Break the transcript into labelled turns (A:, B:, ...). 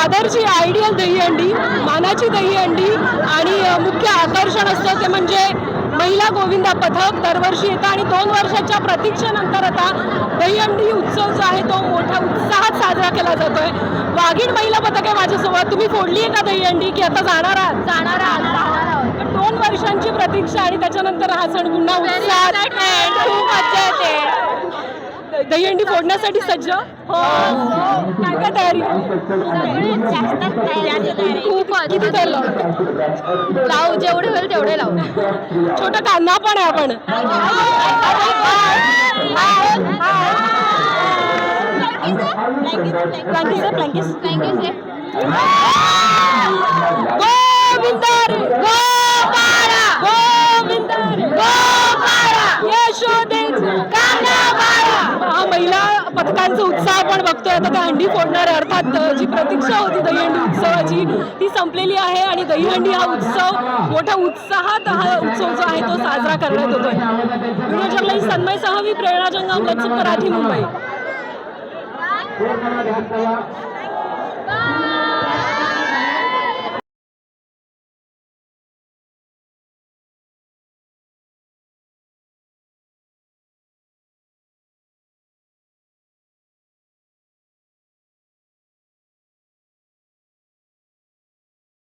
A: दादरची ideal Dahihandi मानाची दहीहंडी आणि मुख्य आकर्षण असतं ते म्हणजे महिला गोविंदा पथक. दरवर्षी येतं आणि दोन वर्षाच्या प्रतीक्षेनंतर आता दहीहंडी उत्सव जो आहे तो मोठ्या उत्साहात साजरा केला जातोय. वाघीण महिला पथक आहे माझ्यासोबत. तुम्ही फोडली आहे का दहीहंडी? की आता जाणार आहात? जाणार आहात. दोन वर्षांची प्रतीक्षा आणि त्याच्यानंतर हा सण पुन्हा उत्साहात दहीहंडी फोडण्यासाठी सज्ज? हो काय काय तयारी? खूप किती तर लावू जेवढे होईल तेवढे लावू. छोटा कांदा पण आहे आपण. ब्लँकीस आहे, ब्लँकीस. गोविंदा रे, गोपाळा, गोविंदा रे, गोपाळा, यशोदेचा कानाबाळा. पथकांचा उत्साह आपण बघतोय. आता त्या फोडणार अर्थात जी प्रतीक्षा होती दहीहंडी उत्सवाची ती संपलेली आहे आणि दहीहंडी हा उत्सव मोठ्या उत्साहात हा उत्सव जो आहे तो साजरा करण्यात येतोय. व्हिडिओ जर्नलिस्ट सन्मय सहावी प्रेरणा जंगम मराठी मुंबई.